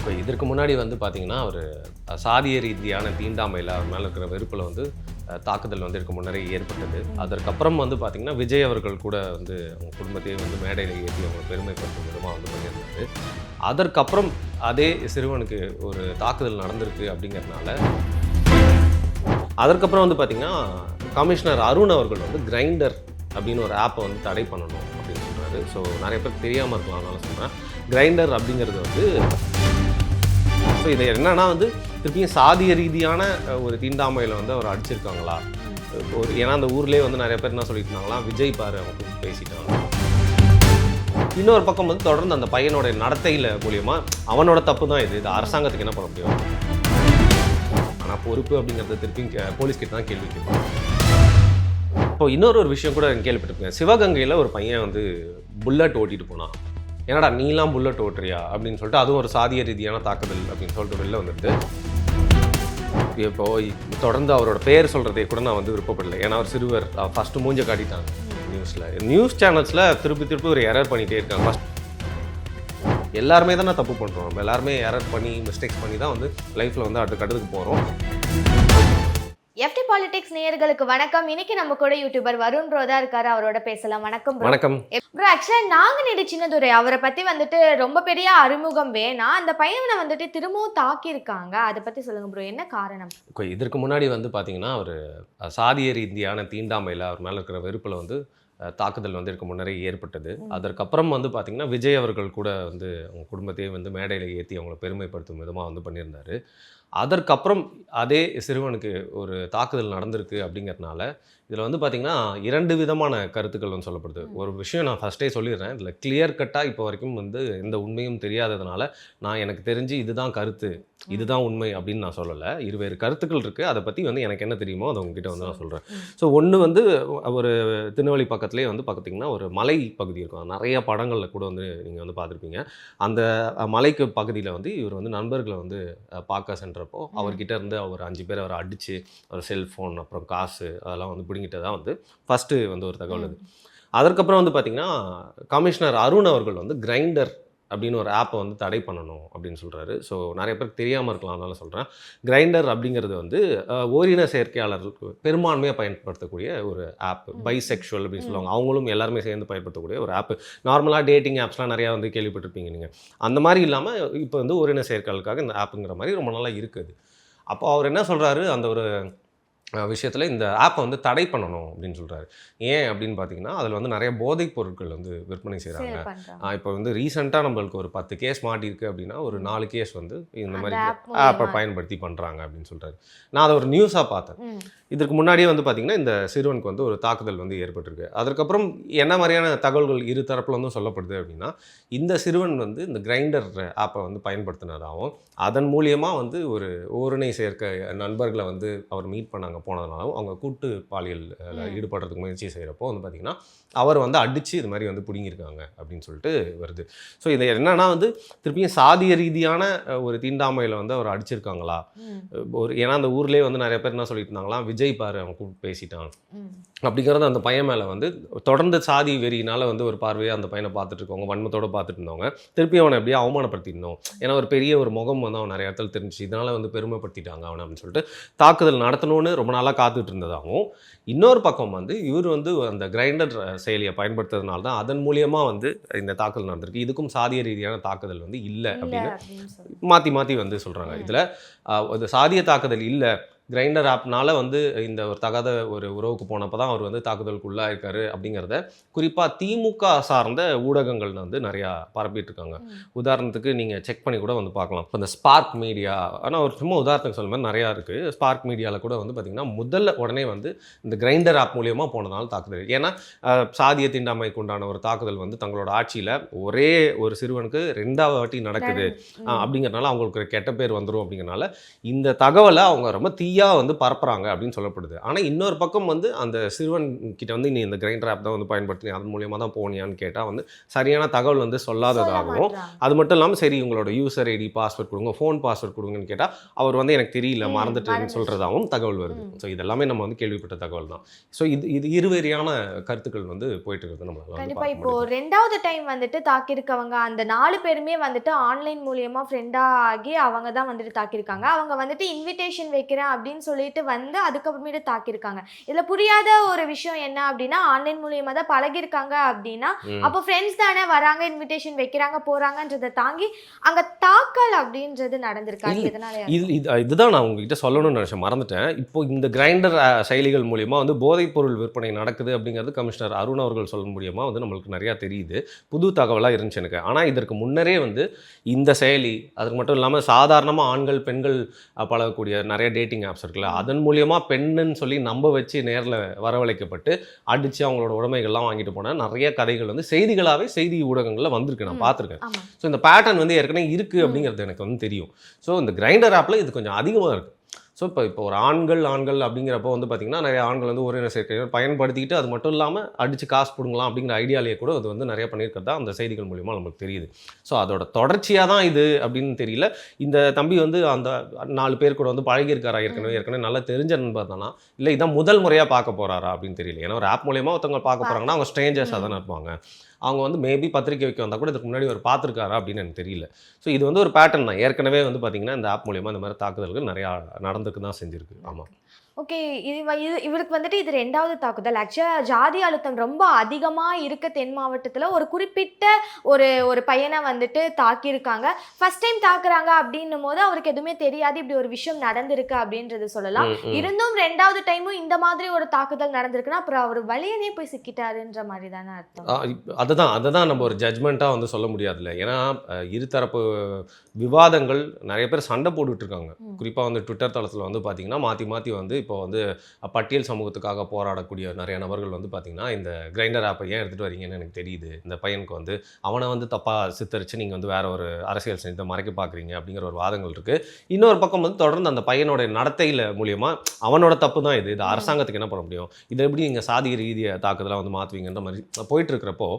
இப்போ இதற்கு முன்னாடி வந்து பார்த்தீங்கன்னா அவர் சாதிய ரீதியான தீண்டாமையில் அவர் மேலே இருக்கிற வெறுப்பில் வந்து தாக்குதல் வந்து இதுக்கு முன்னரே ஏற்பட்டது. அதற்கப்புறம் வந்து பார்த்தீங்கன்னா விஜய் அவர்கள் கூட வந்து அவங்க குடும்பத்தையே வந்து மேடையில் ஏற்றி அவங்க பெருமைப்படுத்தும் விதமாக வந்து பண்ணியிருந்தது அதற்கப்புறம் அதே சிறுவனுக்கு ஒரு தாக்குதல் நடந்திருக்கு அப்படிங்கிறதுனால அதற்கப்புறம் வந்து பார்த்திங்கன்னா கமிஷனர் அருண் அவர்கள் வந்து கிரைண்டர் அப்படின்னு ஒரு ஆப்பை வந்து தடை பண்ணணும் அப்படின்னு சொல்கிறாரு ஸோ நிறைய பேர் தெரியாமல் இருக்கலாம் அதனால சொல்கிறேன் கிரைண்டர் அப்படிங்கிறது வந்து ஸோ இது என்னன்னா வந்து திருப்பியும் சாதிய ரீதியான ஒரு தீண்டாமையில் வந்து அவர் அடிச்சிருக்காங்களா? ஒரு ஏன்னா அந்த ஊர்லேயே வந்து நிறைய பேர் என்ன சொல்லிட்டு இருந்தாங்களா விஜய் பாரு அவங்க பேசிட்டாங்க. இன்னொரு பக்கம் வந்து தொடர்ந்து அந்த பையனோட நடத்தையில் மூலியமா அவனோட தப்பு தான் இது. இது அரசாங்கத்துக்கு என்ன பண்ண முடியும்? ஆனால் பொறுப்பு அப்படிங்கிறத திருப்பியும் கே- போலீஸ் கிட்ட தான் கேள்வி கேட்பாங்க இப்போ இன்னொரு ஒரு விஷயம் கூட கேள்விப்பட்டிருக்கேன். சிவகங்கையில் ஒரு பையன் வந்து புல்லட் ஓட்டிட்டு போனான். என்னடா நீலாம் புல்லட் ஓட்டுறியா? அப்படின்னு சொல்லிட்டு அதுவும் ஒரு சாதிய ரீதியான தாக்குதல் அப்படின்னு சொல்லிட்டு வெளில வந்துட்டு இப்போ தொடர்ந்து அவரோட பேர் சொல்கிறதே கூட நான் வந்து விருப்பப்படல. ஏன்னா அவர் சிறுவர். ஃபஸ்ட்டு மூஞ்ச காட்டிட்டாங்க நியூஸில் நியூஸ் சேனல்ஸில் திருப்பி திருப்பி ஒரு எரர் பண்ணிகிட்டே இருக்காங்க. ஃபஸ்ட் எல்லாருமே தானே தப்பு பண்ணுறோம் நம்ம எல்லாருமே எரர் பண்ணி மிஸ்டேக்ஸ் பண்ணி தான் வந்து லைஃப்பில் வந்து அடுத்த கட்டத்துக்கு போகிறோம் எஃப்டி பாலிடிக்ஸ் நேயர்களுக்கு வணக்கம். இன்னைக்கு நம்ம கூட யூடியூபர் வருண் ப்ரோ தான் இருக்காரு. அவரோட பேசலாம். வணக்கம் வணக்கம். ப்ரோ ஆக்சுவலா நாங்குநேரி சின்னதுரை அவரை பத்தி வந்துட்டு ரொம்ப பெரிய அறிமுகம் வேணாம் அந்த பையனை வந்துட்டு திரும்பவும் தாக்கியிருக்காங்க. அதை பத்தி சொல்லுங்க ப்ரோ என்ன காரணம்? இதற்கு முன்னாடி வந்து பார்த்தீங்கன்னா அவர் சாதிய ரீதியான தீண்டாமையில் அவர் மேலே இருக்கிற வெறுப்பில் வந்து தாக்குதல் வந்து இதுக்கு முன்னரே ஏற்பட்டது. அதற்கப்புறம் வந்து பார்த்தீங்கன்னா விஜய் அவர்கள் கூட வந்து அவங்க குடும்பத்தையே வந்து மேடையில் ஏற்றி அவங்கள பெருமைப்படுத்தும் விதமாக வந்து பண்ணியிருந்தாரு. அதற்கப்புறம் அதே சிறுவனுக்கு ஒரு தாக்குதல் நடந்திருக்கு அப்படிங்கிறதுனால இதில் வந்து பார்த்தீங்கன்னா இரண்டு விதமான கருத்துக்கள் வந்து சொல்லப்படுது. ஒரு விஷயம் நான் ஃபஸ்ட்டே சொல்லிடுறேன். இதில் கிளியர் கட்டாக இப்போ வரைக்கும் வந்து எந்த உண்மையும் தெரியாததுனால நான் எனக்கு தெரிஞ்சு இதுதான் கருத்து இதுதான் உண்மை அப்படின்னு நான் சொல்லலை. இருவேறு கருத்துக்கள் இருக்குது அதை பற்றி வந்து எனக்கு என்ன தெரியுமோ அதை உங்ககிட்ட வந்து நான் சொல்கிறேன். ஸோ ஒன்று வந்து ஒரு திருநெல்வேலி பக்கத்துலேயே வந்து பார்த்திங்கன்னா ஒரு மலை பகுதி இருக்கும். நிறைய படங்களில் கூட வந்து நீங்கள் வந்து பார்த்துருப்பீங்க. அந்த மலைக்கு பகுதியில் வந்து இவர் வந்து நண்பர்களை வந்து பார்க்க சென்றப்போ அவர்கிட்ட இருந்து அவர் அஞ்சு பேர் அவரை அடித்து ஒரு செல்ஃபோன் அப்புறம் காசு அதெல்லாம் வந்து பிடுங்கிட்டதா வந்து ஃபஸ்ட்டு வந்து ஒரு தகவல் அது. அதற்கப்புறம் வந்து பார்த்திங்கன்னா கமிஷனர் அருண் அவர்கள் வந்து கிரைண்டர் அப்படின்னு ஒரு ஆப்பை வந்து தடை பண்ணணும் அப்படின்னு சொல்கிறாரு ஸோ நிறைய பேருக்கு தெரியாமல் இருக்கலாம் அதனால சொல்கிறேன் கிரைண்டர் அப்படிங்கிறது வந்து ஓரின சேர்க்கையாளர்களுக்கு பெரும்பான்மையாக பயன்படுத்தக்கூடிய ஒரு ஆப். பைசெக்ஷுவல் அப்படின்னு சொல்லுவாங்க. அவங்களும் எல்லாருமே சேர்ந்து பயன்படுத்தக்கூடிய ஒரு ஆப் நார்மலாக டேட்டிங் ஆப்ஸ்லாம் நிறையா வந்து கேள்விப்பட்டிருப்பீங்க நீங்கள் அந்த மாதிரி இல்லாமல் இப்போ வந்து ஓரின சேர்க்கையாளருக்காக இந்த ஆப்புங்கிற மாதிரி ரொம்ப நாளாக இருக்குது அப்போ அவர் என்ன சொல்கிறாரு அந்த ஒரு விஷயத்தில் இந்த ஆப்பை வந்து தடை பண்ணணும் அப்படின்னு சொல்கிறாரு ஏன் அப்படின்னு பார்த்தீங்கன்னா அதில் வந்து நிறைய போதைப் பொருட்கள் வந்து விற்பனை செய்கிறாங்க இப்போ வந்து ரீசெண்டாக நம்மளுக்கு ஒரு பத்து கேஸ் மாட்டியிருக்கு அப்படின்னா ஒரு நாலு கேஸ் வந்து இந்த மாதிரி ஆப்பை. பயன்படுத்தி பண்ணுறாங்க அப்படின்னு சொல்கிறாரு நான் அதை ஒரு நியூஸாக பார்த்தேன். இதற்கு முன்னாடியே வந்து பார்த்திங்கன்னா இந்த சிறுவனுக்கு வந்து ஒரு தாக்குதல் வந்து ஏற்பட்டிருக்கு. அதற்கப்புறம் என்ன மாதிரியான தகவல்கள் இரு தரப்புல வந்து சொல்லப்படுது அப்படின்னா இந்த சிறுவன் வந்து இந்த கிரைண்டர் ஆப்பை வந்து பயன்படுத்தினதாகவும் அதன் மூலியமாக வந்து ஒரு ஓரணை சேர்க்க நண்பர்களை வந்து அவர் மீட் பண்ணாங்க போனதுனாலும் அவங்க கூட்டு பாலியல். ஈடுபடுறதுக்கு முயற்சி செய்கிறப்போ வந்து பார்த்திங்கன்னா அவர் வந்து அடித்து இது மாதிரி வந்து பிடுங்கியிருக்காங்க அப்படின்னு சொல்லிட்டு வருது ஸோ இது என்னன்னா வந்து திருப்பியும் சாதிய ரீதியான ஒரு தீண்டாமையில் வந்து அவர் அடிச்சிருக்காங்களா. ஒரு ஏன்னா அந்த ஊர்லேயே வந்து நிறைய பேர் என்ன சொல்லிட்டு இருந்தாங்களா விஜய் பாரு அவன் கூப்பிட்டு பேசிட்டான். அப்படிங்கிறது அந்த பையன் மேலே வந்து தொடர்ந்து சாதி வெறியினால வந்து ஒரு பார்வையாக அந்த பையனை பார்த்துட்டு இருக்கவங்க வன்மத்தோட பார்த்துட்டு இருந்தவங்க திருப்பி அவனை அப்படியே அவமானப்படுத்திருந்தோம் ஏன்னா ஒரு பெரிய ஒரு முகம் வந்து அவன் நிறைய இடத்துல தெரிஞ்சு இதனால வந்து பெருமைப்படுத்திட்டாங்க அவனை அப்படின்னு சொல்லிட்டு தாக்குதல் நடத்தணும்னு ரொம்ப நாளாக காத்துட்டு இருந்ததாகவும் இன்னொரு பக்கம் வந்து இவர் வந்து அந்த கிரைண்டர் செயலியை பயன்படுத்துறதுனால தான் அதன் மூலியமாக வந்து இந்த தாக்குதல் நடந்திருக்கு. இதுக்கும் சாதிய ரீதியான தாக்குதல் வந்து இல்லை அப்படின்னு மாற்றி மாற்றி வந்து சொல்கிறாங்க. இதில் சாதிய தாக்குதல் இல்லை கிரைண்டர் ஆப்னால வந்து இந்த ஒரு தகாத ஒரு உறவுக்கு போனப்போ தான் அவர் வந்து தாக்குதலுக்கு உள்ளாயிருக்காரு அப்படிங்கிறத. குறிப்பாக திமுக சார்ந்த ஊடகங்கள் வந்து நிறையா பரப்பிட்டு இருக்காங்க. உதாரணத்துக்கு நீங்கள் செக் பண்ணி கூட வந்து பார்க்கலாம். இப்போ இந்த ஸ்பார்க் மீடியா ஆனால் ஒரு சும்மா உதாரணத்துக்கு சொல்ல மாதிரி நிறையா இருக்குது ஸ்பார்க் மீடியாவில் கூட வந்து பார்த்திங்கன்னா முதல்ல உடனே வந்து இந்த கிரைண்டர் ஆப் மூலியமாக போனதால தாக்குதல். ஏன்னா சாதிய தீண்டாமைக்கு உண்டான ஒரு தாக்குதல் வந்து தங்களோட ஆட்சியில் ஒரே ஒரு சிறுவனுக்கு ரெண்டாவது வாட்டி நடக்குது. அப்படிங்கறனால அவங்களுக்கு ஒரு கெட்ட பேர் வந்துடும் அப்படிங்கறனால இந்த தகவலை அவங்க ரொம்ப தீயா பொய்யா வந்து பரப்புறாங்க அப்படின்னு சொல்லப்படுது ஆனால் இன்னொரு பக்கம் வந்து அந்த சிறுவன் கிட்ட வந்து நீ இந்த கிரைண்டர் ஆப் தான் வந்து பயன்படுத்தி அதன் மூலியமாக தான் போனியான்னு கேட்டால் வந்து சரியான தகவல் வந்து சொல்லாததாகவும். அது மட்டும் இல்லாமல் சரி உங்களோட யூசர் ஐடி பாஸ்வேர்ட் கொடுங்க ஃபோன் பாஸ்வேர்ட் கொடுங்கன்னு கேட்டால் அவர் வந்து எனக்கு தெரியல மறந்துட்டேன்னு. சொல்கிறதாகவும் தகவல் வருது. ஸோ இதெல்லாமே நம்ம வந்து கேள்விப்பட்ட தகவல் தான் ஸோ இது இது இருவேறியான கருத்துக்கள் வந்து போயிட்டு இருக்குது நம்மளால வந்து கண்டிப்பா பார்க்க இப்போ. ரெண்டாவது டைம் வந்துட்டு தாக்கியிருக்கவங்க அந்த நாலு பேருமே வந்துட்டு ஆன்லைன் மூலியமா ஃப்ரெண்டா ஆகி அவங்க தான் வந்துட்டு தாக்கியிருக்காங்க அவங்க வந்துட்டு இன்விடேஷன் வைக்கிறேன் அப்படின்னு சொல்லிட்டு வந்து அதுக்கப்புறமேட்டு தாக்கியிருக்காங்க. இதுல புரியாத ஒரு விஷயம் என்ன அப்படின்னா ஆன்லைன் மூலியமா தான் பழகிருக்காங்க அப்படின்னா. அப்போ ஃப்ரெண்ட்ஸ் தானே வராங்க இன்விடேஷன் வைக்கிறாங்க போறாங்கன்றதை தாங்கி அங்க தாக்கல் அப்படின்றது நடந்திருக்காங்க இதனால இது இது இதுதான் நான் உங்ககிட்ட சொல்லணும்னு நினச்சேன் மறந்துட்டேன். இப்போ இந்த கிரைண்டர் செயலிகள் மூலியமா வந்து போதைப் பொருள் விற்பனை நடக்குது அப்படிங்கிறது கமிஷனர் அருண் அவர்கள் சொல்ல மூலியமா வந்து நம்மளுக்கு நிறையா தெரியுது. புது தகவலாக இருந்துச்சு எனக்கு. ஆனால் இதற்கு முன்னரே வந்து இந்த செயலி அதுக்கு மட்டும் இல்லாமல் சாதாரணமாக ஆண்கள் பெண்கள் பழகக்கூடிய நிறைய டேட்டிங் ஆப்ஸ் இருக்குல்ல அதன் மூலியமா பெண்ணுன்னு சொல்லி நம்ப வச்சு நேரில் வரவழைக்கப்பட்டு அடித்து அவங்களோட உடைமைகள்லாம் வாங்கிட்டு போன நிறைய கதைகள் வந்து செய்திகளாகவே செய்தி ஊடகங்களில் வந்திருக்கு நான். பார்த்துருக்கேன். ஸோ இந்த பேட்டர்ன் வந்து ஏற்கனவே இருக்குது அப்படிங்கிறது எனக்கு வந்து தெரியும். ஸோ இந்த கிரைண்டர் ஆப்பில் இது கொஞ்சம் அதிகமாக இருக்குது ஸோ இப்போ இப்போ ஒரு ஆண்கள் ஆண்கள் அப்படிங்கிறப்போ வந்து பார்த்திங்கன்னா நிறைய ஆண்கள் வந்து உறவினர் சேர்க்கை பயன்படுத்திக்கிட்டு அது மட்டும் இல்லாமல் அடித்து காசு பிடுங்கலாம் அப்படிங்கிற ஐடியாலேயே கூட அது வந்து நிறைய பண்ணியிருக்கிறதா அந்த செய்திகள் மூலிமா நமக்கு தெரியுது. ஸோ அதோட தொடர்ச்சியாக தான் இது அப்படின்னு தெரியல. இந்த தம்பி வந்து அந்த நாலு பேர் கூட வந்து பழகியிருக்காரா? ஏற்கனவே ஏற்கனவே நல்லா தெரிஞ்ச நண்பர் தானா? இல்லை இதான் முதல் முறையாக பார்க்க போகிறாரா அப்படின்னு தெரியல. ஏன்னா ஒரு ஆப் மூலியமாக ஒருத்தவங்க பார்க்க போகிறாங்கன்னா அவங்க ஸ்ட்ரேஞ்சர்ஸாக தானே இருப்பாங்க. அவங்க வந்து மேபி பத்திரிக்கை வைக்க வந்தால் கூட இதுக்கு முன்னாடி அவர் பார்த்துருக்காரா அப்படின்னு எனக்கு தெரியல. ஸோ இது வந்து ஒரு பேட்டர்ன் தான். ஏற்கனவே வந்து பார்த்திங்கன்னா இந்த ஆப் மூலியமாக இந்த மாதிரி தாக்குதல்கள் நிறையா நடந்துக்கு தான் செஞ்சுருக்கு. ஆமாம் ஓகே இது இது இவருக்கு வந்துட்டு இது ரெண்டாவது தாக்குதல். ஆக்சுவலாக ஜாதி அழுத்தம் ரொம்ப அதிகமாக இருக்க தென் மாவட்டத்தில். ஒரு குறிப்பிட்ட ஒரு ஒரு பையனை வந்துட்டு தாக்கியிருக்காங்க. ஃபர்ஸ்ட் டைம் தாக்குறாங்க அப்படின்னும் போது அவருக்கு எதுவுமே தெரியாது. இப்படி ஒரு விஷயம் நடந்திருக்கு அப்படின்றது சொல்லலாம். இருந்தும் ரெண்டாவது டைமும் இந்த மாதிரி ஒரு தாக்குதல் நடந்திருக்குன்னா அப்புறம் அவர் வழியனே போய் சிக்கிட்டாருன்ற மாதிரி தானே அர்த்தம். அதுதான் அதை தான் நம்ம ஒரு ஜட்மெண்ட்டாக வந்து சொல்ல முடியாதுல்ல. ஏன்னா இருதரப்பு விவாதங்கள் நிறைய பேர் சண்டை ம். குறிப்பாக வந்து ட்விட்டர் தளத்தில் வந்து பார்த்தீங்கன்னா மாற்றி மாற்றி வந்து இப்போ வந்து பட்டியல் சமூகத்துக்காக போராடக்கூடிய நிறைய நபர்கள் வந்து பார்த்தீங்கன்னா இந்த கிரைண்டர் ஆப்பை ஏன் எடுத்துகிட்டு வரீங்கன்னு எனக்கு தெரியுது. இந்த பையனுக்கு வந்து அவனை வந்து தப்பாக சித்தரித்து நீங்கள் வந்து வேற ஒரு அரசியல் சின்னத்தை மறைக்க பார்க்குறீங்க அப்படிங்கிற ஒரு வாதங்கள் இருக்குது இன்னொரு பக்கம் வந்து தொடர்ந்து அந்த பையனோட நடத்தையில் மூலியமா அவனோட தப்பு தான் இது. இது. அரசாங்கத்துக்கு என்ன பண்ண முடியும்? இதை எப்படி நீங்கள் சாதிய ரீதியை தாக்குதலாக வந்து மாற்றுவீங்கன்ற மாதிரி போயிட்டு இருக்கிறப்போ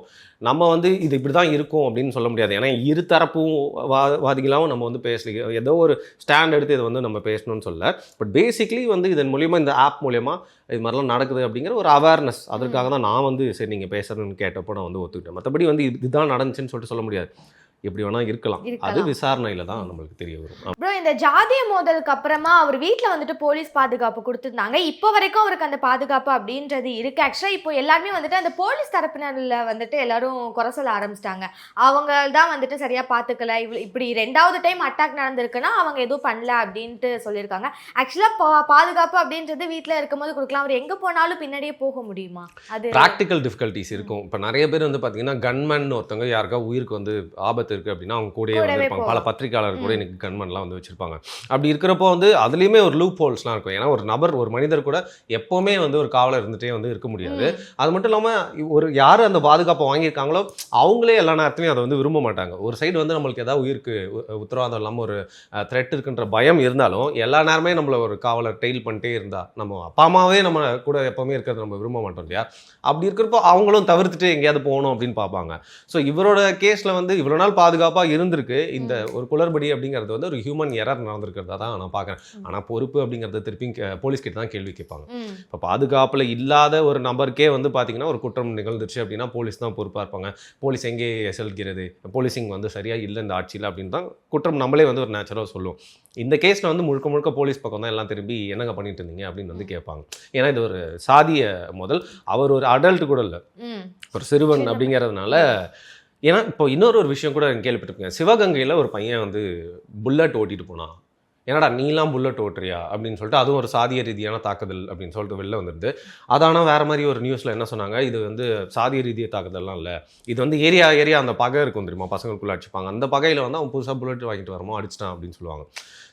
நம்ம வந்து இது இப்படி தான் இருக்கும் அப்படின்னு சொல்ல முடியாது. ஏன்னா இரு தரப்பும் வா வாதிகளாகவும் நம்ம வந்து பேசல ஏதோ ஒரு ஸ்டாண்ட் எடுத்து இதை வந்து நம்ம பேசணும்னு சொல்ல. பட் பேசிக்லி வந்து இதன் மூலியமா இந்த ஆப் மூலியமா இது மாதிரிலாம் நடக்குது அப்படிங்கிற ஒரு அவேர்னஸ் அதற்காக தான் நான் வந்து சரி நீங்கள் பேசுறேன்னு கேட்டப்போ நான் வந்து ஒத்துக்கிட்டேன். மற்றபடி வந்து இது- இதுதான் நடந்துச்சுன்னு சொல்லிட்டு சொல்ல முடியாது. எப்படி வேணா இருக்கலாம். அது. விசாரணையில தான் நம்மளுக்கு தெரிய வரும். ப்ரோ இந்த ஜாதிய மோதலுக்கு அப்புறமா அவர் வீட்டில் வந்துட்டு போலீஸ் பாதுகாப்பு கொடுத்துருந்தாங்க. இப்போ வரைக்கும் அவருக்கு அந்த பாதுகாப்பு அப்படின்றது இருக்கு. ஆக்சுவலாக இப்போ எல்லாருமே வந்துட்டு அந்த போலீஸ் தரப்பினரில் வந்துட்டு எல்லாரும் குறை சொல்ல ஆரம்பிச்சிட்டாங்க. அவங்க தான் வந்துட்டு சரியாக பார்த்துக்கல இவ்வளோ இப்படி ரெண்டாவது டைம் அட்டாக் நடந்திருக்குன்னா அவங்க எதுவும் பண்ணல அப்படின்ட்டு சொல்லியிருக்காங்க. ஆக்சுவலாக பா பாதுகாப்பு அப்படின்றது வீட்டில் இருக்கும்போது கொடுக்கலாம். அவர் எங்கே போனாலும் பின்னாடியே போக முடியுமா? அது ப்ராக்டிக்கல் டிஃபிகல்ட்டிஸ் இருக்கும். இப்போ நிறைய பேர் வந்து பார்த்தீங்கன்னா கன்மேன் ஒருத்தவங்க யாருக்கா உயிருக்கு வந்து ஆபத்து இருக்குது அப்படின்னா அவங்க கூடயே வந்திருப்பாங்க பல போவாங்க. பத்திரிக்கையாளர் கூட ம். இன்னைக்கு கன்மன்லாம் வந்து வச்சிருப்பாங்க. அப்படி இருக்கிறப்போ வந்து அதுலேயுமே ஒரு லூப் ஹோல்ஸ்லாம் இருக்கும். ஏன்னா ஒரு நபர் ஒரு மனிதர் கூட எப்போவுமே வந்து ஒரு காவலர் இருந்துகிட்டே வந்து இருக்க முடியாது. அது மட்டும் இல்லாமல் ஒரு யார் அந்த பாதுகாப்பை வாங்கியிருக்காங்களோ அவங்களே எல்லா நேரத்துலையும் அதை வந்து விரும்ப மாட்டாங்க. ஒரு சைடு வந்து நம்மளுக்கு ஏதாவது உயிருக்கு உத்தரவாதம் இல்லாமல் ஒரு த்ரெட் இருக்குன்ற பயம் இருந்தாலும் எல்லா நேரமே நம்மள ஒரு காவலர் டெயில் பண்ணிட்டே இருந்தா நம்ம அப்பா அம்மாவே நம்ம கூட எப்போவுமே இருக்கிறது நம்ம விரும்ப மாட்டோம் இல்லையா? அப்படி இருக்கிறப்போ அவங்களும் தவிர்த்துட்டு எங்கேயாவது போகணும் அப்படின்னு பார்ப்பாங்க. ஸோ இவரோட கேஸில் வந்து இவ்வளோ நாள் பாதுகாப்பாக இருந்திருக்கு. இந்த ஒரு குளறுபடி அப்படிங்கிறது வந்து ஒரு ஹியூமன் எரர் நடந்திருக்கிறதா தான் நான் பார்க்குறேன். ஆனால் பொறுப்பு அப்படிங்கிறத திருப்பி போலீஸ் கிட்ட தான் கேள்வி கேட்பாங்க. இப்போ பாதுகாப்பில் இல்லாத ஒரு நபருக்கே வந்து பார்த்தீங்கன்னா ஒரு குற்றம் நிகழ்ந்துருச்சு அப்படின்னா போலீஸ் தான் பொறுப்பாக இருப்பாங்க. போலீஸ் எங்கே செல்கிறது? போலீசிங் வந்து சரியாக இல்லை இந்த ஆட்சியில் அப்படின்னு தான் குற்றம் நம்மளே வந்து ஒரு நேச்சுரலாக சொல்லுவோம். இந்த கேஸில் வந்து முழுக்க முழுக்க போலீஸ் பக்கம் தான் எல்லாம் திரும்பி என்னங்க பண்ணிட்டு இருந்தீங்க அப்படின்னு வந்து கேட்பாங்க. ஏன்னா இது ஒரு சாதிய முதல் அவர் ஒரு அடல்ட் கூட இல்லை. ஒரு சிறுவன். அப்படிங்கிறதுனால ஏன்னா இப்போ இன்னொரு ஒரு விஷயம் கூட நான் கேள்விப்பட்டிருக்கேன். சிவகங்கையில் ஒரு பையன் வந்து புல்லட் ஓட்டிட்டு போனான். என்னடா நீலாம் புல்லட் ஓட்டுறியா? அப்படின்னு சொல்லிட்டு அதுவும் ஒரு சாதிய ரீதியான தாக்குதல் அப்படின்னு சொல்லிட்டு வெளில வந்துருந்து அதான வேறு மாதிரி ஒரு நியூஸில் என்ன சொன்னாங்க? இது வந்து சாதிய ரீதிய தாக்குதல்லாம் இல்லை. இது வந்து ஏரியா ஏரியா அந்த பகை இருக்கும் தெரியுமா? பசங்களுக்குள்ளே அடிச்சுப்பாங்க. அந்த பகையில் வந்து அவன் புதுசாக புல்லட் வாங்கிட்டு வரமோ அடிச்சிட்டான் அப்படின்னு சொல்லுவாங்க.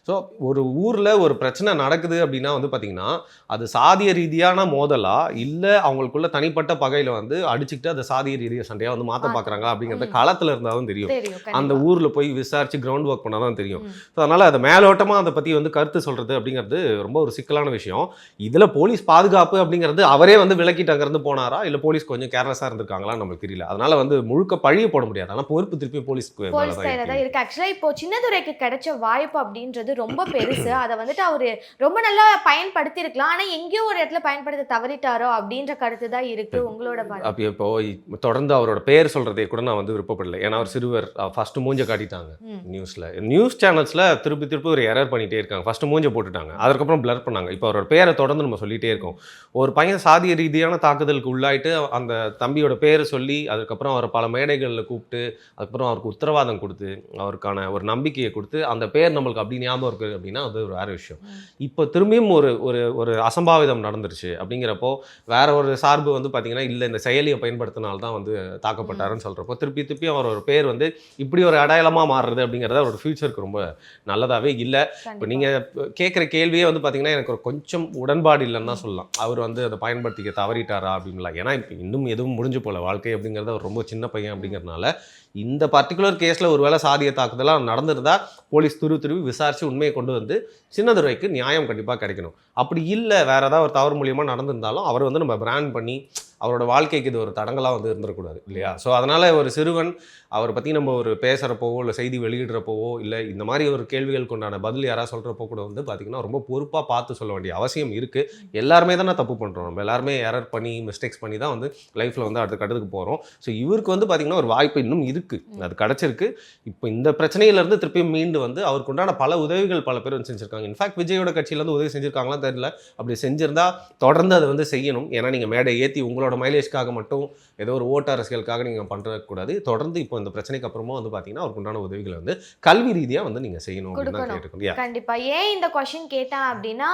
ஸோ ஒரு ஊரில் ஒரு பிரச்சனை நடக்குது அப்படின்னா வந்து பார்த்தீங்கன்னா அது சாதிய ரீதியான மோதலா இல்லை அவங்களுக்குள்ள தனிப்பட்ட பகையில் வந்து அடிச்சுக்கிட்டு அதை சாதிய ரீதியாக சண்டையாக வந்து மாற்ற. பார்க்குறாங்க அப்படிங்கிறத. களத்தில் இருந்தால் தான் தெரியும் அந்த. ஊரில் போய் விசாரிச்சு கிரவுண்ட் ஒர்க் பண்ணால் தான் தெரியும். ஸோ அதனால் அதை மேலோட்டமாக அதை பற்றி வந்து கருத்து சொல்கிறது அப்படிங்கிறது ரொம்ப ஒரு சிக்கலான விஷயம் இதில் போலீஸ் பாதுகாப்பு அப்படிங்கிறது அவரே வந்து விலக்கிட்டு அங்கேருந்து போனாரா இல்லை போலீஸ் கொஞ்சம் கேர்லெஸ்ஸாக இருந்திருக்காங்களா நமக்கு தெரியல அதனால் வந்து முழுக்க பழிய போட முடியாது ஆனால் பொறுப்பு திருப்பி போலீஸ்க்கு தான் கையில தான் இருக்கு. இருக்கு ஆக்சுவலா இப்போ சின்னதுரைக்கு கிடைச்ச வாய்ப்பு அப்படின்றது ரொம்ப பெருசு. அதை வந்துட்டு அவரு ரொம்ப நல்லா பயன்படுத்தி இருக்கலாம் ஆனா எங்கேயோ ஒரு இடத்துல பயன்படுத்த தவறிட்டாரோ அப்படின்ற கருத்து தான் இருக்கு உங்களோட. அப்போ இப்போ தொடர்ந்து அவரோட பேர் சொல்றதே கூட நான் வந்து விருப்பப்படல. ஏன்னா அவர் சிறுவர் ஃபர்ஸ்ட் மூஞ்ச காட்டிட்டாங்க. நியூஸ்ல நியூஸ் சேனல்ஸ்ல திருப்பி திருப்பி ஒரு எரர் பண்ணிட்டே இருக்காங்க. ஃபர்ஸ்ட் மூஞ்ச போட்டுட்டாங்க. அதுக்கப்புறம் பிளர் பண்ணாங்க. இப்போ அவரோட பேரை தொடர்ந்து நம்ம சொல்லிட்டே இருக்கோம். ஒரு பையன் சாதிய ரீதியான தாக்குதலுக்கு உள்ளாயிட்டு அந்த தம்பியோட பேரை சொல்லி அதுக்கப்புறம் அவரை பல மேடைகளில் கூப்பிட்டு அதுக்கப்புறம் அவருக்கு உத்தரவாதம் கொடுத்து அவருக்கான ஒரு நம்பிக்கையை கொடுத்து அந்த பேர் நம்மளுக்கு அப்படி ஞாபகம் இருக்குது அப்படின்னா அது ஒரு வேற விஷயம். இப்போ திரும்பியும் ஒரு ஒரு ஒரு அசம்பாவிதம் நடந்துருச்சு அப்படிங்கிறப்போ வேற ஒரு சார்பு வந்து பார்த்தீங்கன்னா இல்லை இந்த செயலியை பயன்படுத்தினால தான் வந்து தாக்கப்பட்டாருன்னு சொல்கிறப்போ திருப்பி திருப்பி அவர் ஒரு பேர் வந்து இப்படி ஒரு அடையாளமாக மாறுறது அப்படிங்கிறது அவரோட ஃபியூச்சருக்கு ரொம்ப நல்லதாகவே இல்லை. இப்போ. நீங்கள் கேட்குற கேள்வியே வந்து பார்த்தீங்கன்னா எனக்கு ஒரு கொஞ்சம் உடன்பாடு இல்லைன்னு தான் சொல்லலாம். அவர் வந்து அதை பயன்படுத்திக்க தவறிட்டாரா அப்படின்லாம். ஏன்னா இப்போ இன்னும் எதுவும் முடிஞ்சு போல வாழ்க்கை அப்படிங்கிறது அவர் ரொம்ப சின்ன பையன் அப்படிங்கிறதுனால இந்த பர்டிகுலர் கேஸில் ஒருவேளை சாதிய தாக்குதலாக நடந்திருந்தா போலீஸ் துரு துருவி விசாரித்து உண்மையை கொண்டு வந்து சின்னதுரைக்கு நியாயம் கண்டிப்பாக கிடைக்கணும். அப்படி இல்லை வேறு ஏதாவது ஒரு தவறு மூலியமாக நடந்திருந்தாலும் அவர் வந்து நம்ம பிராண்ட் பண்ணி அவரோட வாழ்க்கைக்கு இது ஒரு தடங்கலாக வந்து இருந்துடக்கூடாது இல்லையா? ஸோ அதனால் ஒரு சிறுவன் அவரை பற்றி நம்ம ஒரு பேசுகிறப்போவோ இல்லை செய்தி வெளியிடுறப்போவோ இல்லை இந்த மாதிரி ஒரு கேள்விகளுக்கு உண்டான பதில் யாராவது சொல்கிறப்போ கூட வந்து பார்த்திங்கன்னா ரொம்ப பொறுப்பாக பார்த்து சொல்ல வேண்டிய அவசியம் இருக்குது எல்லாருமே தானே தப்பு பண்ணுறோம் நம்ம எல்லாருமே எரர் பண்ணி மிஸ்டேக்ஸ் பண்ணி தான் வந்து லைஃப்பில் வந்து அடுத்த கட்டத்துக்கு போகிறோம் ஸோ இவருக்கு வந்து பார்த்திங்கன்னா ஒரு வாய்ப்பு இன்னும் இருக்குது அது கிடச்சிருக்கு. இப்போ இந்த பிரச்சனையிலேருந்து திருப்பியும் மீண்டு வந்து அவருக்கு உண்டான பல உதவிகள் பல பேர் வந்து செஞ்சுருக்காங்க. இன்ஃபேக்ட் விஜயோட கட்சியிலேருந்து உதவி செஞ்சுருக்காங்களான்னு தெரியல. அப்படி செஞ்சுருந்தா தொடர்ந்து அதை வந்து செய்யணும். ஏன்னா நீங்கள் மேடை ஏற்றி உங்களோட மைலேஜ்க்காக மட்டும் ஏதோ ஒரு ஓட்டு அரசியலுக்காக நீங்கள் பண்ணுறக்கூடாது தொடர்ந்து இப்போ இந்த பிரச்சனைக்கு அப்புறமா வந்து பார்த்தீங்கன்னா அவருக்கு உண்டான உதவிகளை வந்து கல்வி ரீதியாக வந்து நீங்கள் செய்யணும் அப்படின்னு தான் கொடுக்கணும். கேட்டுக்கணும் Yeah. கண்டிப்பா ஏன் இந்த கொஸ்டின் கேட்டேன் அப்படின்னா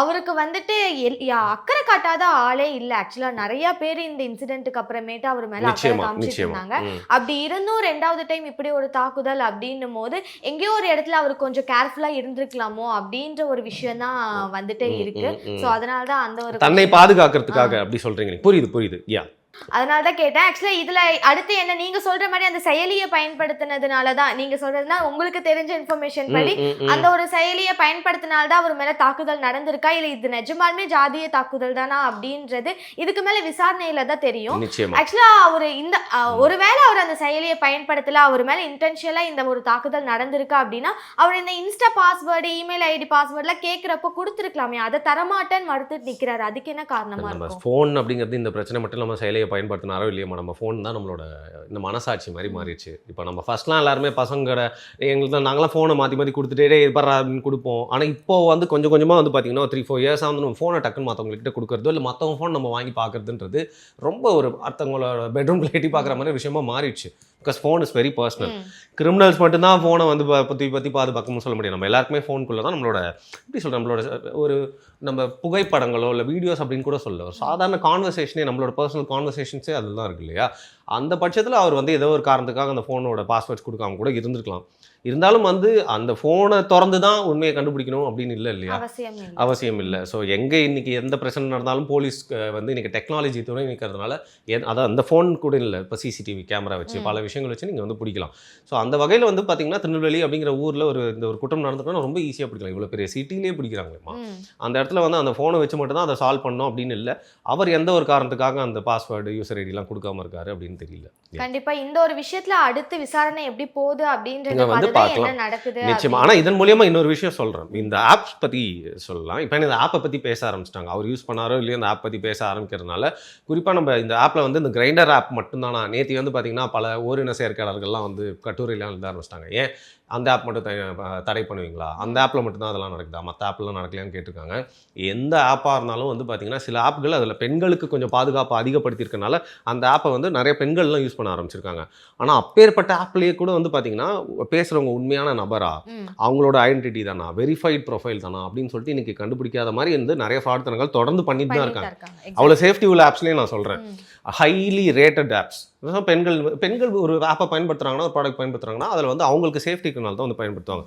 அவருக்கு வந்துட்டு எல்- அக்கறை காட்டாத ஆளே இல்ல ஆக்சுவலா நிறைய பேர் இந்த இன்சிடென்ட்டுக்கு அப்புறமேட்டு அவர் மேல அக்கறை காமிச்சிட்டு இருந்தாங்க. அப்படி இருந்தும் ரெண்டாவது டைம் இப்படி ஒரு தாக்குதல் அப்படின்னும் போது எங்கேயோ ஒரு இடத்துல அவர் கொஞ்சம் கேர்ஃபுல்லா இருந்திருக்கலாமோ அப்படின்ற ஒரு விஷயம் தான் வந்துட்டே இருக்கு. சோ அதனால தான் அந்த ஒரு தன்னை பாதுகாக்கிறதுக்காக அப்படி சொல்றீங்க. புரியுது புரியுது யா அதனால தான் கேட்டேன். ஆக்சுவலா இதுல அடுத்து என்ன நீங்க சொல்ற மாதிரி அந்த செயலியை பயன்படுத்தினதுனால தான் நீங்க சொல்றதுனா உங்களுக்கு தெரிஞ்ச இன்ஃபர்மேஷன் படி அந்த ஒரு செயலியை பயன்படுத்தினால தான் அவர் மேல தாக்குதல் நடந்திருக்கா? இல்ல இது நிஜமாலுமே ஜாதிய தாக்குதல் தானா அப்படின்றது இதுக்கு மேல விசாரணையில தான் தெரியும். நிச்சயமா. ஆக்சுவலா அவர் இந்த ஒருவேளை அவர் அந்த செயலியை பயன்படுத்தல அவர் மேல இன்டென்ஷியலா இந்த ஒரு தாக்குதல் நடந்திருக்கா அப்படின்னா அவர் இந்த இன்ஸ்டா பாஸ்வேர்டு இமெயில் ஐடி பாஸ்வேர்ட்லாம் கேட்கறப்ப கொடுத்துருக்கலாமே அதை தரமாட்டேன்னு மறுத்துட்டு நிக்கிறாரு. அதுக்கு என்ன காரணமா நம்ம இருக்கும்? ஃபோன் அப்படிங்கிறது இந்த பிரச்சனை மட்டும் நம்ம செயலியை பயன்படுத்தினாரோ இல்லையோ நம்ம ஃபோன் தான் நம்மளோட இந்த மனசாட்சி மாதிரி மாறிடுச்சு. இப்போ நம்ம ஃபர்ஸ்ட்லாம் எல்லாருமே பசங்களை எங்களுக்கு தான் நாங்களாம் ஃபோனை மாற்றி மாற்றி கொடுத்துட்டே இருப்பாரா அப்படின்னு கொடுப்போம். ஆனால் இப்போ வந்து கொஞ்சம் கொஞ்சமாக வந்து பார்த்தீங்கன்னா த்ரீ ஃபோர் இயர்ஸ் வந்து நம்ம ஃபோனை டக்குன்னு மற்றவங்ககிட்ட கொடுக்குறதோ இல்லை மற்றவங்க ஃபோன் நம்ம வாங்கி பார்க்குறதுன்றது ரொம்ப ஒரு அடுத்தவங்களோட பெட்ரூம் எட்டி பார்க்குற மாதிரி விஷயமா மாறிடுச்சு. Because phone is very personal. Criminals மட்டும்தான் ஃபோனை வந்து பற்றி பற்றி பாதுகாக்கணும்னு சொல்ல முடியும். நம்ம எல்லாருக்குமே ஃபோனுக்குள்ளே தான் நம்மளோட எப்படி சொல்கிறோம் நம்மளோட ஒரு நம்ம புகைப்படங்களோ இல்லை வீடியோஸ் அப்படின்னு கூட சொல்ல ஒரு சாதாரண கான்வர்சேஷனே நம்மளோட பர்சனல் கான்வர்சேஷன்ஸே அதில் தான் இருக்கு இல்லையா? அந்த பட்சத்தில் அவர் வந்து ஏதோ ஒரு காரணத்துக்காக அந்த ஃபோனோட பாஸ்வேர்ட்ஸ் கொடுக்காம கூட இருந்திருக்கலாம். இருந்தாலும் வந்து அந்த ஃபோனை திறந்து தான் உண்மையை கண்டுபிடிக்கணும் அப்படின்னு இல்லை இல்லையா? அவசியம் இல்லை. ஸோ எங்கே இன்னைக்கு எந்த பிரச்சனை நடந்தாலும் போலீஸ் வந்து இன்னைக்கு டெக்னாலஜி துணை நிற்கிறதுனால அதான் அந்த ஃபோன் கூட இல்லை. இப்போ சிசிடிவி கேமரா வச்சு. பல விஷயங்கள் வச்சு நீங்கள் வந்து பிடிக்கலாம். ஸோ அந்த வகையில் வந்து பார்த்தீங்கன்னா திருநெல்வேலி அப்படிங்கிற ஊரில் ஒரு இந்த ஒரு குற்றம் நடந்துட்டோம்னா ரொம்ப ஈஸியாக பிடிக்கலாம். இவ்வளோ பெரிய சிட்டிலே பிடிக்கிறாங்களேம்மா ம். அந்த இடத்துல வந்து அந்த ஃபோனை வச்சு மட்டும் தான் அதை சால்வ் பண்ணோம் அப்படின்னு இல்லை. அவர் எந்த ஒரு காரணத்துக்காக அந்த பாஸ்வேர்டு யூசர் ஐடிலாம் கொடுக்காம இருக்காரு அப்படின்னு தெரியல. கண்டிப்பா இந்த ஒரு விஷயத்துல அடுத்து விசாரணை எப்படி போகுது அப்படின்றத வந்து பார்க்கலாம். நடக்குது நிச்சயமா. ஆனால் இதன் மூலியமா இன்னொரு விஷயம் சொல்கிறேன் இந்த ஆப்ஸ் பற்றி சொல்லலாம். இப்போ இந்த ஆப்பை பற்றி பேச ஆரம்பிச்சிட்டாங்க. அவர் யூஸ் பண்ணாரோ இல்லையோ இந்த ஆப் பற்றி பேச ஆரம்பிக்கிறதுனால குறிப்பாக நம்ம இந்த ஆப்பில் வந்து இந்த கிரைண்டர் ஆப் மட்டும்தானா? நேற்று வந்து பார்த்தீங்கன்னா பல ஓரின சேர்க்கையாளர்கள்லாம் வந்து கட்டுரையெல்லாம் எழுத ஆரம்பிச்சிட்டாங்க. ஏன்? அந்த ஆப் மட்டும் தடை பண்ணுவீங்களா? அந்த ஆப்பில் மட்டும்தான் அதெல்லாம் நடக்குதா? மற்ற ஆப்லாம் நடக்கலையான்னு கேட்டிருக்காங்க. எந்த ஆப்பாக இருந்தாலும் வந்து பார்த்தீங்கன்னா சில ஆப்கள் அதில் பெண்களுக்கு கொஞ்சம் பாதுகாப்பு அதிகப்படுத்தியிருக்கனால அந்த ஆப்பை வந்து நிறைய பெண்கள்லாம் யூஸ் பண்ண ஆரம்பிச்சிருக்காங்க. ஆனால் அப்பேற்பட்ட ஆப்லேயே கூட வந்து பார்த்தீங்கன்னா பேசுகிறவங்க உண்மையான நபரா. அவங்களோட ஐடென்டிட்டி தானா? வெரிஃபைட் ப்ரொஃபைல் தானா? அப்படின்னு சொல்லிட்டு இன்னைக்கு கண்டுபிடிக்காத மாதிரி வந்து நிறைய ஃப்ராட்தனங்கள் தொடர்ந்து பண்ணிட்டு தான் இருக்காங்க. அவ்வளோ சேஃப்டி உள்ள ஆப்ஸ்லேயே நான் சொல்கிறேன். ஹைலி ரேட்டட் ஆப்ஸ் பெண்கள் பெண்கள் ஒரு ஆப்பை பயன்படுத்துறாங்கன்னா ஒரு ப்ராடக்ட் பயன்படுத்துறாங்கன்னா அதில் வந்து அவங்களுக்கு சேஃப்டி இருக்கனால தான் வந்து பயன்படுத்துவாங்க.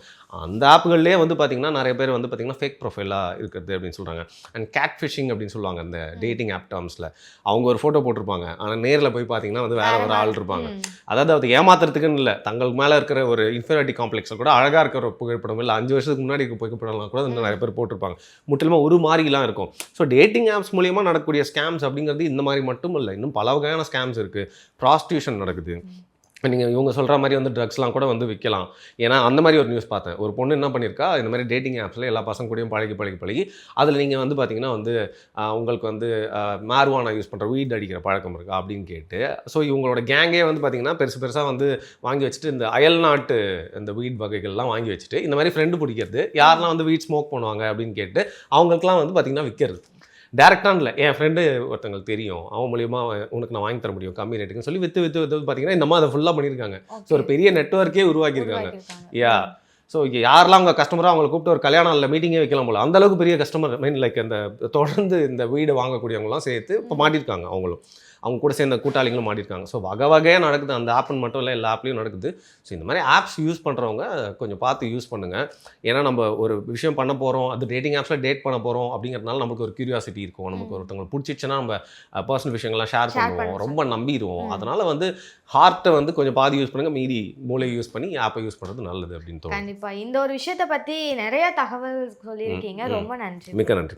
அந்த ஆப்புகள்லேயே வந்து பார்த்தீங்கன்னா நிறைய பேர் வந்து பார்த்தீங்கன்னா ஃபேக் ப்ரொஃபைலாக இருக்குது அப்படின்னு சொல்கிறாங்க அண்ட் கேட் ஃபிஷிங் அப்படின்னு சொல்லுவாங்க அந்த டேட்டிங் ஆப் டேர்ம்ஸில் அவங்க ஒரு ஃபோட்டோ போட்டிருப்பாங்க. ஆனால் நேரில் போய் பார்த்தீங்கன்னா வந்து வேற ஒரு ஆள் இருப்பாங்க. அதாவது அது ஏமாத்துறதுக்குன்னு இல்லை. தங்களுக்கு மேலே இருக்கிற ஒரு இன்ஃபீரியாரிட்டி காம்ப்ளெக்ஸில் கூட அழகாக இருக்கிற ஒரு புகைப்படம் இல்லை அஞ்சு வருஷத்துக்கு முன்னாடி புகைப்படம்லாம் கூட வந்து நிறைய பேர் போட்டிருப்பாங்க. முற்றிலுமா ஒரு மாதிரிலாம் இருக்கும். ஸோ டேட்டிங் ஆப்ஸ் மூலியமாக நடக்கக்கூடிய ஸ்கேம்ஸ் அப்படிங்கிறது இந்த மாதிரி மட்டும் இல்லை. இன்னும் பல வகையான ஸ்கேம்ஸ் இருக்குது ப்ராஸ்டியூஷன் நடக்குது. நீங்கள் இவங்க சொல்கிற மாதிரி வந்து ட்ரக்ஸ்லாம் கூட வந்து விற்கலாம் ஏன்னா அந்த மாதிரி ஒரு நியூஸ் பார்த்தேன். ஒரு பொண்ணு என்ன பண்ணியிருக்கா இந்த மாதிரி டேட்டிங் ஆப்ஸில் எல்லா பசங்க கூடயும் பழகி பழகி பழகி அதில் நீங்கள் வந்து பார்த்தீங்கன்னா வந்து உங்களுக்கு வந்து மேர்வானா யூஸ் பண்ணுற வீட் அடிக்கிற பழக்கம் இருக்கா? அப்படின்னு கேட்டு ஸோ இவங்களோட கேங்கே வந்து பார்த்தீங்கன்னா பெருசு பெருசாக வந்து வாங்கி வச்சுட்டு இந்த அயல் நாட்டு இந்த வீட் வகைகள்லாம் வாங்கி வச்சுட்டு இந்த மாதிரி ஃப்ரெண்டு பிடிக்கிறது யாரெல்லாம் வந்து வீட் ஸ்மோக் பண்ணுவாங்க அப்படின்னு கேட்டு அவங்களுக்குலாம் வந்து பார்த்தீங்கன்னா விற்கிறது டேரெக்டாக இல்லை என் ஃப்ரெண்டு ஒருத்தங்களுக்கு தெரியும். அவன் மூலியமா உனக்கு நான் வாங்கி தர முடியும் கம்மி ரேட்டுக்குன்னு சொல்லி வித்து வித்து வித்து பார்த்தீங்கன்னா இந்த மாதிரி அதை ஃபுல்லாக பண்ணியிருக்காங்க ஸோ ஒரு பெரிய நெட்ஒர்க்கே உருவாக்கியிருக்காங்க. யா ஸோ யாரெல்லாம் அவங்க கஸ்டமரோ அவங்களை கூப்பிட்டு ஒரு கல்யாணம் இல்லை மீட்டிங்கே வைக்கலாம் போல அந்த அளவுக்கு பெரிய கஸ்டமர் மீன் லைக் அந்த தொடர்ந்து இந்த வீடு வாங்கக்கூடியவங்களாம் சேர்த்து இப்போ மாட்டியிருக்காங்க அவங்களும். அவங்க கூட சேர்ந்த கூட்டாளிகளும் மாட்டியிருக்காங்க. ஸோ வகை வகையாக நடக்குது. அந்த ஆப்னு மட்டும் இல்லை எல்லா ஆப்லையும் நடக்குது. ஸோ இந்த மாதிரி ஆப்ஸ் யூஸ் பண்ணுறவங்க கொஞ்சம் பார்த்து யூஸ் பண்ணுங்கள் ஏன்னா நம்ம ஒரு விஷயம் பண்ண போகிறோம் அது டேட்டிங் ஆப்ஸில் டேட் பண்ண போகிறோம் அப்படிங்கிறதுனால நமக்கு ஒரு கியூரியாசிட்டி இருக்கும். நமக்கு ஒருத்தவங்களுக்கு பிடிச்சிச்சுன்னா நம்ம பர்சனல் விஷயங்கள்லாம் ஷேர் பண்ணுவோம். பண்ண ரொம்ப நம்பிடுவோம். அதனால வந்து ஹார்ட்டை வந்து கொஞ்சம் பாதி யூஸ் பண்ணுங்க. மீதி மூளை யூஸ் பண்ணி ஆப்பை யூஸ் பண்ணுறது நல்லது அப்படின்னு தோணும் கண்டிப்பா. இந்த ஒரு விஷயத்தை பத்தி நிறைய தகவல் சொல்லியிருக்கீங்க. ரொம்ப நன்றி. மிக்க நன்றி